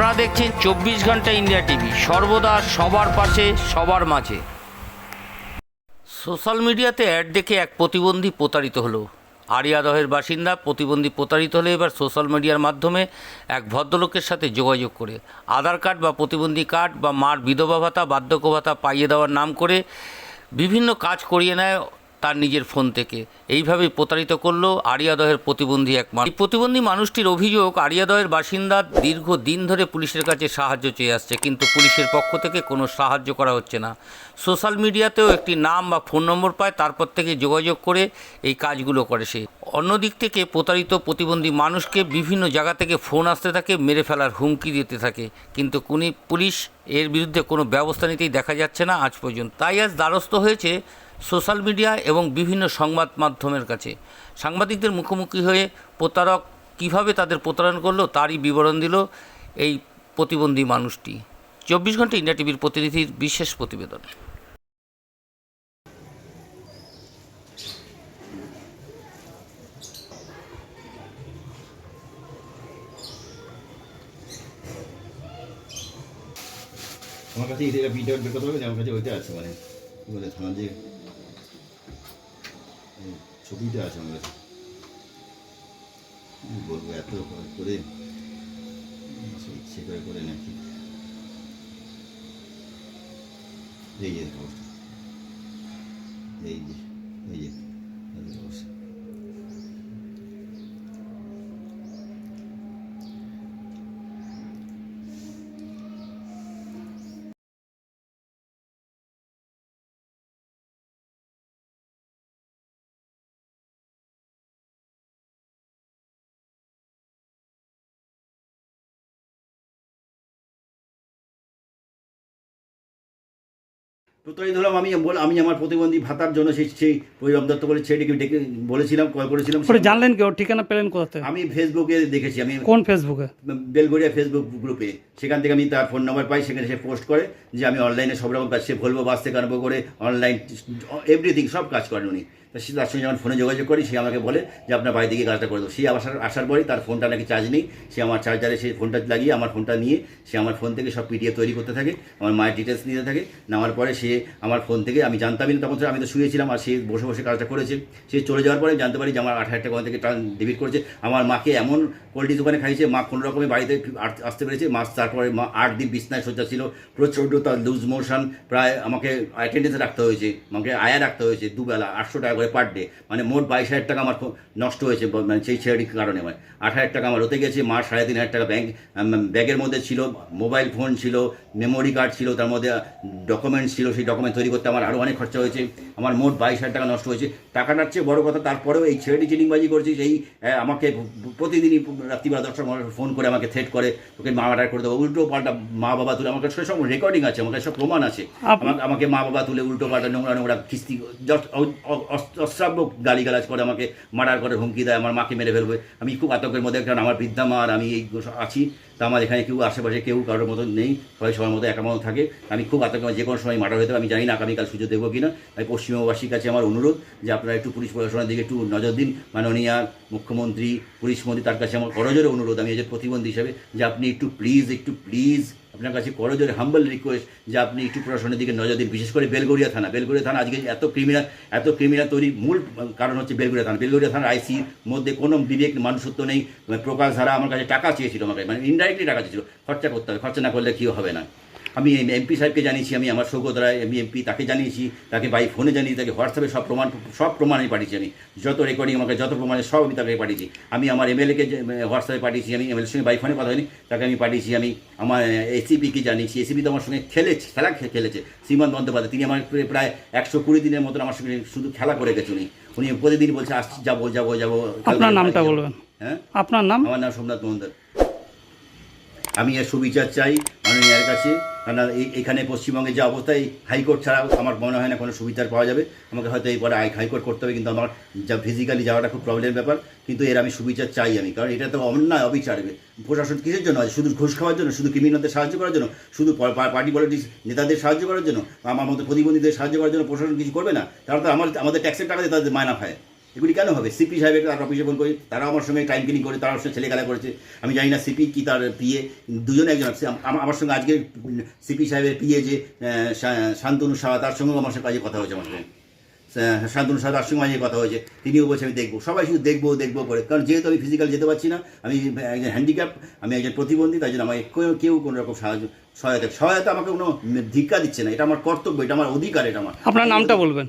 আপনারা দেখছেন চব্বিশ ঘণ্টা ইন্ডিয়া টিভি। সর্বদা সবার পাশে, সবার মাঝে। সোশ্যাল মিডিয়াতে অ্যাড দেখে এক প্রতিবন্ধী প্রতারিত হলো। আরিয়াদহের বাসিন্দা প্রতিবন্ধী প্রতারিত হলে এবার সোশ্যাল মিডিয়ার মাধ্যমে এক ভদ্রলোকের সাথে যোগাযোগ করে। আধার কার্ড বা প্রতিবন্ধী কার্ড বা মার বিধবা ভাতা, বার্ধক্য ভাতা পাইয়ে দেওয়ার নাম করে বিভিন্ন কাজ করিয়ে নেয় তার নিজের ফোন থেকে। এইভাবেই প্রতারিত করল আরিয়াদহের প্রতিবন্ধী এক মানুষ এই প্রতিবন্ধী মানুষটির অভিযোগ, আরিয়াদহের বাসিন্দা দীর্ঘ দিন ধরে পুলিশের কাছে সাহায্য চেয়ে আসছে, কিন্তু পুলিশের পক্ষ থেকে কোনো সাহায্য করা হচ্ছে না। সোশ্যাল মিডিয়াতেও একটি নাম বা ফোন নম্বর পায়, তারপর থেকে যোগাযোগ করে এই কাজগুলো করে সে। অন্যদিক থেকে প্রতারিত প্রতিবন্ধী মানুষকে বিভিন্ন জায়গা থেকে ফোন আসতে থাকে, মেরে ফেলার হুমকি দিতে থাকে। কিন্তু কোনি পুলিশ এর বিরুদ্ধে কোনো ব্যবস্থা নিতেই দেখা যাচ্ছে না আজ পর্যন্ত। তাই আজ দ্বারস্থ হয়েছে সোশ্যাল মিডিয়া এবং বিভিন্ন সংবাদ মাধ্যমের কাছে। সাংবাদিকদের মুখোমুখি হয়ে প্রতারক কীভাবে তাদের প্রতারণ করল তারই বিবরণ দিল এই প্রতিবন্ধী মানুষটি। চব্বিশ ঘণ্টা ইন্ডিয়া টিভির প্রতিনিধির বিশেষ প্রতিবেদন। আমার কাছে জায়গায় ভিডিও বের করতে হবে আমার কাছে ওইটা আছে মানে। ছবিটা আছে আমার কাছে। বলব, এত করে? ইচ্ছে করে করে নাকি। এই যে অবস্থা। এই যে এই যে অবস্থা। প্রতারিত হলাম আমি বল আমি আমার প্রতিবন্ধী ভাতার জন্য সেই সেই পরিরাম দত্ত বলে ছেলেটিকে ডেকে বলেছিলাম কল করেছিলাম সেটা জানলেন কেউ? ওর ঠিকানা পেলেন কোথা থেকে? আমি ফেসবুকে দেখেছি আমি কোন ফেসবুকে? বেলগড়িয়া ফেসবুক গ্রুপে। সেখান থেকে আমি তার ফোন নাম্বার পাই সেখানে সে পোস্ট করে যে আমি অনলাইনে সব রকম কাজ সে ভলবো বাস থেকে আরম্ভ করে অনলাইন এভরিথিং সব কাজ করেন উনি। তা সে তার সঙ্গে যখন ফোনে যোগাযোগ করি, সে আমাকে বলে যে, আপনার বাড়ি থেকে কাজটা করে দেবো সে আসার আসার পরে তার ফোনটা নাকি চার্জ নেই। সে আমার চার্জারে সেই ফোনটা লাগিয়ে আমার ফোনটা নিয়ে সে আমার ফোন থেকে সব পিডিএফ তৈরি করতে থাকে, আমার মায়ের ডিটেলস নিতে থাকে। নেওয়ার পরে সে আমার ফোন থেকে, আমি জানতামই না তখন, আমি তো শুয়েছিলাম আর সে বসে বসে কাজটা করেছে। সে চলে যাওয়ার পরে জানতে পারি যে, আমার আট হাজার টাকা থেকে ডেবিট করেছে। আমার মাকে এমন পোলট্রি দোকানে খাইছে মা কোনো রকমে বাড়িতে আস- আসতে পেরেছে। মাস তারপরে মা আট দিন বিছনায় সজ্জা ছিল, প্রচণ্ড তার লুজ মোশন প্রায় আমাকে অ্যাটেন্ডেন্সে রাখতে হয়েছে, আমাকে আয়া রাখতে হয়েছে দুবেলা, আটশো টাকা করে পার ডে মানে মোট বাইশ হাজার টাকা আমার নষ্ট হয়েছে মানে সেই ছেলেটির কারণে মানে। আট হাজার টাকা আমার হতে গেছে মাস সাড়ে তিন হাজার টাকা ব্যাংক ব্যাগের মধ্যে ছিল মোবাইল ফোন ছিল মেমোরি কার্ড ছিল তার মধ্যে ডকুমেন্টস ছিল সেই ডকুমেন্ট তৈরি করতে আমার আরও অনেক খরচা হয়েছে। আমার মোট বাইশ হাজার টাকা নষ্ট হয়েছে। টাকাটার চেয়ে বড় কথা তারপরেও এই ছেলেটি চিটিংবাজি করছে সেই আমাকে প্রতিদিনই রাত্রিবেলা দশটার ফোন করে আমাকে থ্রেট করে তোকে মা মার্ডার করে দেবো। উল্টো পাল্টা মা বাবা তুলে আমার কাছে সব রেকর্ডিং আছে আমার কাছে সব প্রমাণ আছে। আমাকে আমাকে মা বাবা তুলে উল্টো পাল্টা নোংরা নোংরা কিস্তি অস- অশ্রাব্য গালিগালাজ করে আমাকে মার্ডার করে হুমকি দেয় আমার মাকে মেরে ফেলবে। আমি খুব আতঙ্কের মধ্যে কারণ আমার বৃদ্ধা মা আর আমি এই আছি। তা আমার এখানে কেউ আশেপাশে কেউ কারোর মতো নেই সবাই সবার মতো একার মতো থাকে। আমি খুব আতঙ্কে যে কোনো সময় মার্ডার পারে, আমি জানি না আগামীকাল সুযোগ দেবো কিনা। তাই পশ্চিমবঙ্গবাসীর কাছে আমার অনুরোধ যে আপনারা একটু পুলিশ প্রশাসনের দিকে একটু নজর দিন। মাননীয় মুখ্যমন্ত্রী পুলিশ মন্ত্রী তার কাছে আমার করজোরে অনুরোধ। আমি যে প্রতিবন্ধী হিসেবে যে আপনি একটু প্লিজ একটু প্লিজ আপনার কাছে করজোরে হাম্বল রিকোয়েস্ট যে আপনি একটু প্রশাসনের দিকে নজর দিন, বিশেষ করে বেলগড়িয়া থানা। বেলগড়িয়া থানা আজকে এত ক্রিমিনাল এত ক্রিমিনাল তৈরি মূল কারণ হচ্ছে বেলগড়িয়া থানা। বেলগড়িয়া থানার আইসির মধ্যে কোনো বিবেক মানুষত্ব নেই প্রকাশ ধারা আমার কাছে টাকা চেয়েছিল আমাকে মানে ইনডাইরেক্টলি টাকা চেয়েছিল। খরচা করতে হবে, খরচা না করলে কী হবে না? আমি এমপি সাহেবকে জানিয়েছি আমি আমার সৌগত রায় আমি এমপি তাকে জানিয়েছি তাকে বাই ফোনে জানিয়েছি তাকে হোয়াটসঅ্যাপে সব প্রমাণ সব প্রমাণ আমি পাঠিয়েছি আমি। যত রেকর্ডিং আমাকে যত প্রমাণে সব আমি তাকে পাঠিয়েছি। আমি আমার এমএলএকে হোয়াটসঅ্যাপে পাঠিয়েছি আমি এমএলএর সঙ্গে বাই ফোনে কথা হয়নি তাকে আমি পাঠিয়েছি আমি আমার এসিপিকে জানিয়েছি। এসিপি তো আমার সঙ্গে খেলেছে খেলা খেলেছে। সীমান বন্দ্যোপাধ্যায় তিনি আমার প্রায়- একশো কুড়ি দিনের মতন আমার সঙ্গে শুধু খেলা করে গেছে উনি। উনি প্রতিদিন বলছে আসছি যাব যাব যাব আপনার নামটা। বলবেন। হ্যাঁ? আপনার নাম? আমার নাম সোমনাথ মন্দির আমি এর সুবিচার চাই মাননীয়ার কাছে। এই- এখানে পশ্চিমবঙ্গে যে অবস্থায় হাইকোর্ট ছাড়া আমার মনে হয় না কোনো সুবিধার পাওয়া যাবে। আমাকে হয়তো এই পরে হাই- হাইকোর্ট করতে হবে, কিন্তু আমার যা ফিজিক্যালি যাওয়াটা খুব প্রবলেম ব্যাপার। কিন্তু এর আমি সুবিচার চাই আমি, কারণ এটা তো অন্যায় অবিচার। প্রশাসন কিসের জন্য? শুধু ঘুষ খাওয়ার জন্য? শুধু ক্রিমিনালদের সাহায্য করার জন্য? শুধু পার্টি পলিটিক্স নেতাদের সাহায্য করার জন্য? আমার মতো প্রতিবন্ধীদের সাহায্য করার জন্য প্রশাসন কিছু করবে না? তারা তো আমার আমাদের ট্যাক্সের টাকা দিয়ে তাদের মায়না খায়। এগুলি কেন হবে? সিপি সাহেবের তার অফিসে ফোন করি তারা আমার সঙ্গে টাইম কিলিং করে তারা আমার সঙ্গে ছেলেখেলা করেছে। আমি জানি না সিপি কি তার পিএ দুজনে একজন আমার সঙ্গে আজকে সিপি সাহেবের পিএ যে শান্তনু সাহা, তার সঙ্গেও আমার সঙ্গে কাজে কথা হয়েছে আমার সঙ্গে। শান্তনু সাহা, তার সঙ্গে কথা হয়েছে। তিনিও বলছে, আমি দেখব। সবাই শুধু দেখব দেখব করে। কারণ যেহেতু আমি ফিজিক্যাল যেতে পারছি না, আমি একজন হ্যান্ডিক্যাপ আমি একজন প্রতিবন্ধী, তাই জন্য কেউ কেউ কোনো রকম সাহায্য, সহায়তা সহায়তা আমাকে কোনো ধিক্কা দিচ্ছে না। এটা আমার কর্তব্য, এটা আমার অধিকার, এটা আমার। আপনার নামটা বলবেন।